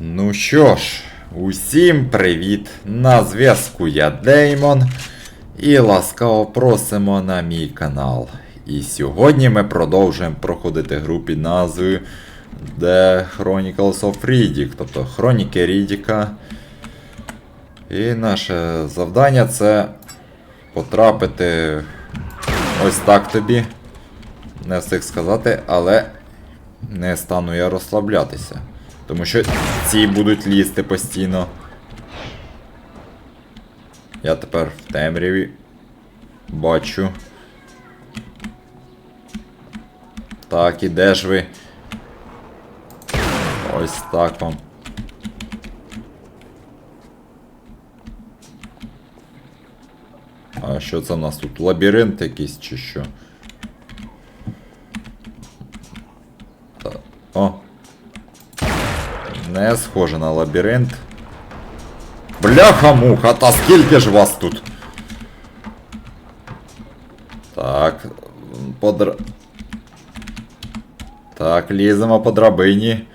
Ну що ж, усім привіт! На зв'язку я Деймон. І ласкаво просимо на мій канал. І сьогодні ми продовжуємо проходити гру під назвою The Chronicles of Riddick, тобто Хроніки Рідіка. І наше завдання це потрапити ось так тобі. Не встиг сказати, але не стану я розслаблятися. Тому що ці будуть лізти постійно. Я тепер в темряві бачу. Так, і де ж ви? Ось так вам. А що це в нас тут? Лабіринт якийсь чи що? Та- О! Не схоже на лабіринт. Бляха-муха, та скільки ж вас тут? Так. Подр... Так, ліземо по драбині.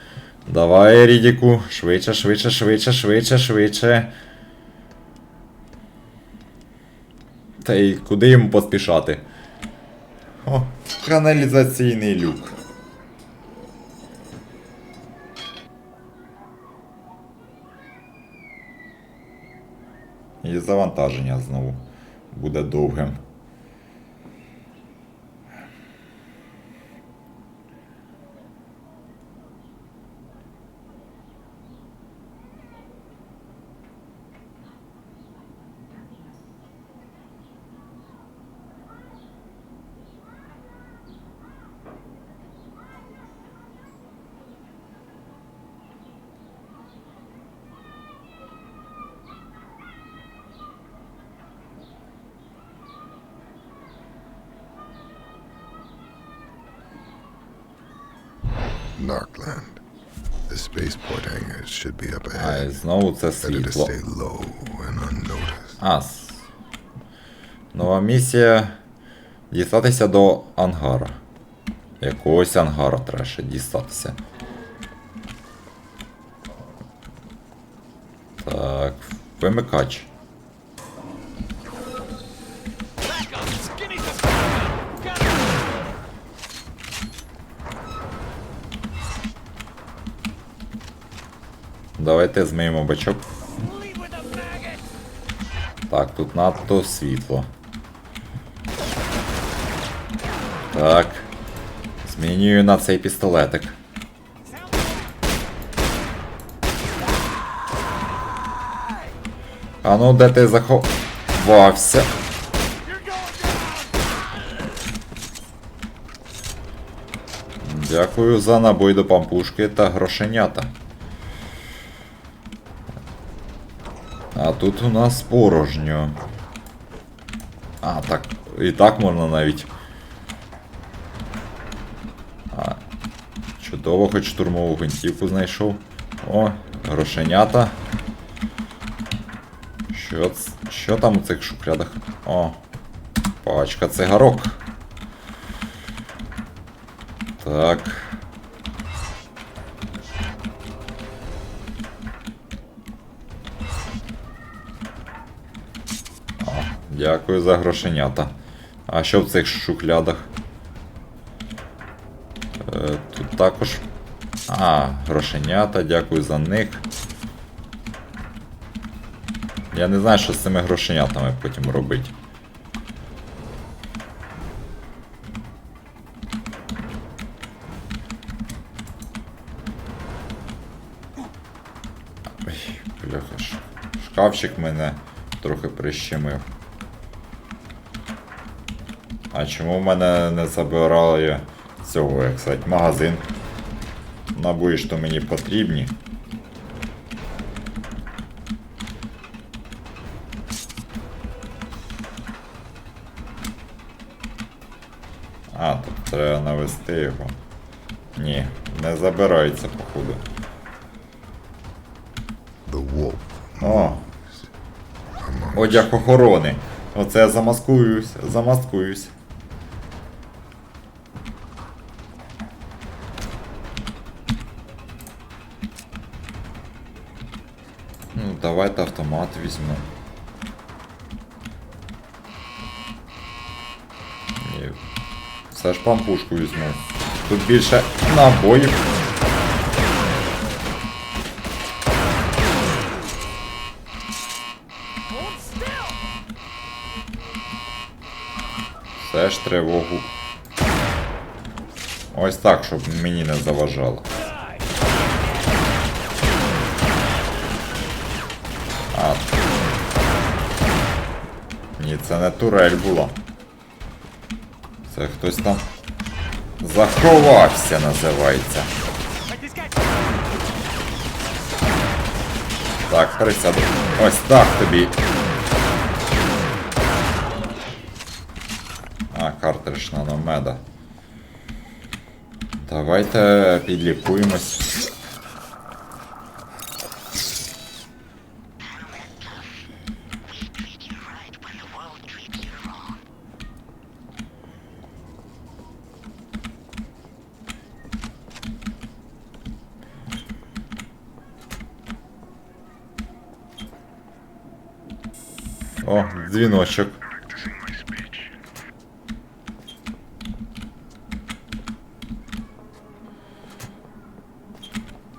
Давай, Рідіку. Швидше, швидше, швидше, швидше, швидше. Та й куди йому поспішати? О, каналізаційний люк. І завантаження знову буде довгим. Narkland. The spaceport hangars should be up ahead. і знову це світло. stay low and unnoticed. А, Нова місія дістатися до ангара. Якогось ангара треба ще дістатися. Так, вимикач. Давайте змиємо бачок. Так, тут надто світло. Так. Змінюю на цей пістолетик. А ну де ти заховався? Дякую за набой до пампушки та грошенята. А тут у нас порожньо. А, так. І так можна навіть. А, чудово, хоч штурмову гвинтівку знайшов. О, грошенята. Що, що там у цих шухлядах? О, пачка цигарок. Так. Дякую за грошенята. А що в цих шухлядах? Е, тут також. А, грошенята, дякую за них. Я не знаю, що з цими грошенятами потім робити. Ой, бляха, шкафчик мене трохи прищемив. А чому в мене не забирали цього, як сказати, магазин? Набої, що мені потрібні. А, тут треба навести його. Ні, не забирається, походу. О, одяг охорони. Оце я замаскуюсь, замаскуюсь. Давайте автомат візьму. Ні. Все ж пампушку візьму. Тут більше набоїв. Все ж тривогу. Ось так, щоб мені не заважало. Ні, це не турель була. Це хтось там заховався, називається. Так, присяду. Ось так тобі. А, картридж наномеда. Давайте підлікуємось. О, дзвіночок.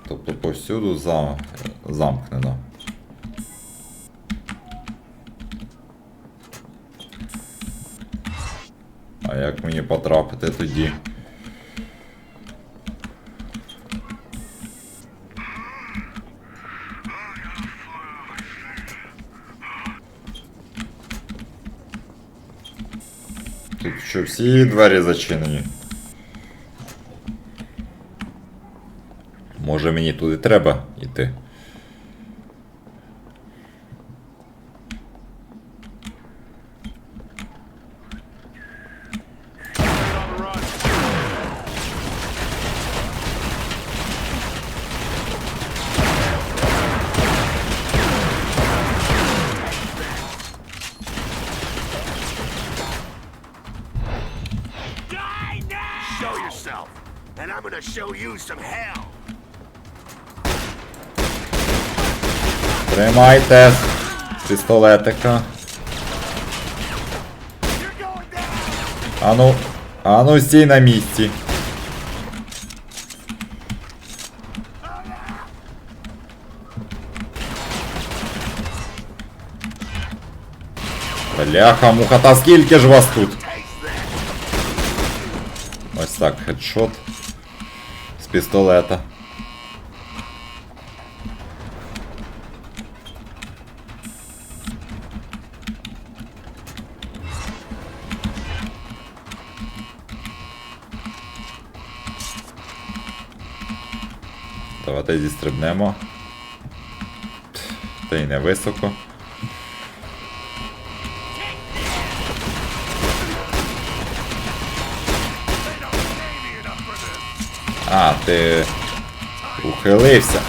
Тобто повсюду зам... замкнено. А як мені потрапити тоді? Тут що всі двері зачинені? Може мені туди треба йти? and I'm gonna show you some hell. Тримайте пістолетика. You're going down! Ану, ану стій на місці. Бляха, муха, та скільки ж вас тут? Ось так, хедшот з Пістолета. Давайте зістрибнемо. Та й не високо. Ти ухилився.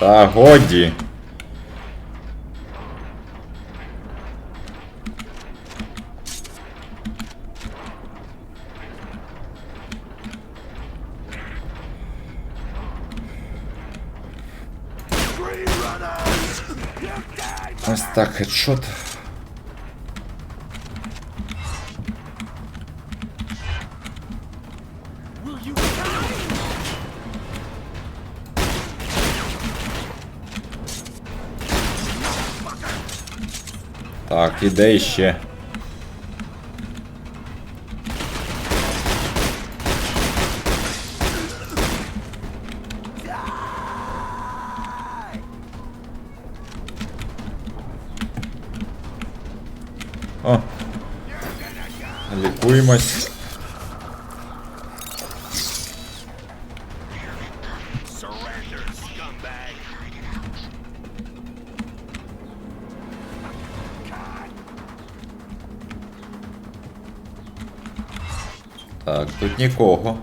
Та годі. Ось так, хедшот. Так, іде іще. О. Лікуємось. Так, тут нікого.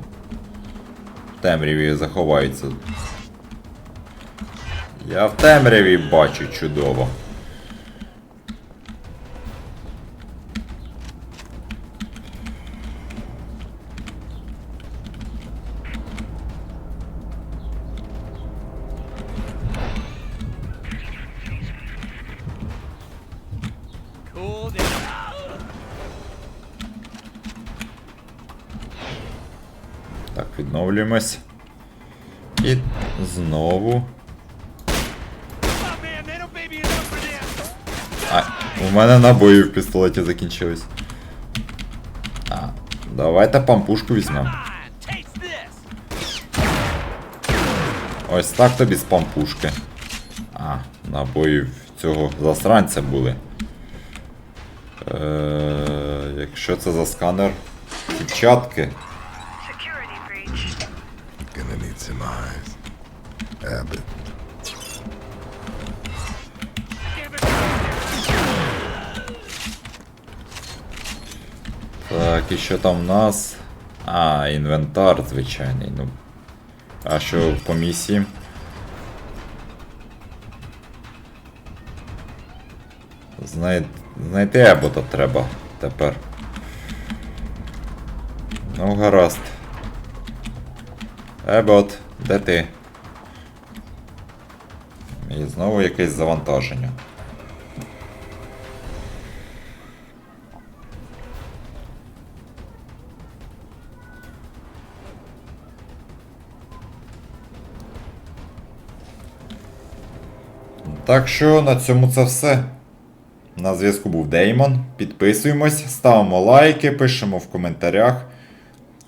В темряві заховається. Я в темряві бачу чудово. Відновлюємось. І знову. А, у мене набої в пістолеті закінчились. А, давайте пампушку візьмемо. Ось так тобі з пампушки. А, набої в цього засранця були. Е, якщо це за сканер. Печатки. Breach. Some eyes. Abbott. Так, і що там в нас? А, інвентар звичайний. Ну. А що по місії? Знай... Знайти Ебота треба тепер. Ну, гаразд. Ебот, де ти? І знову якесь завантаження. Так що на цьому це все. На зв'язку був Деймон. Підписуємось, ставимо лайки, пишемо в коментарях.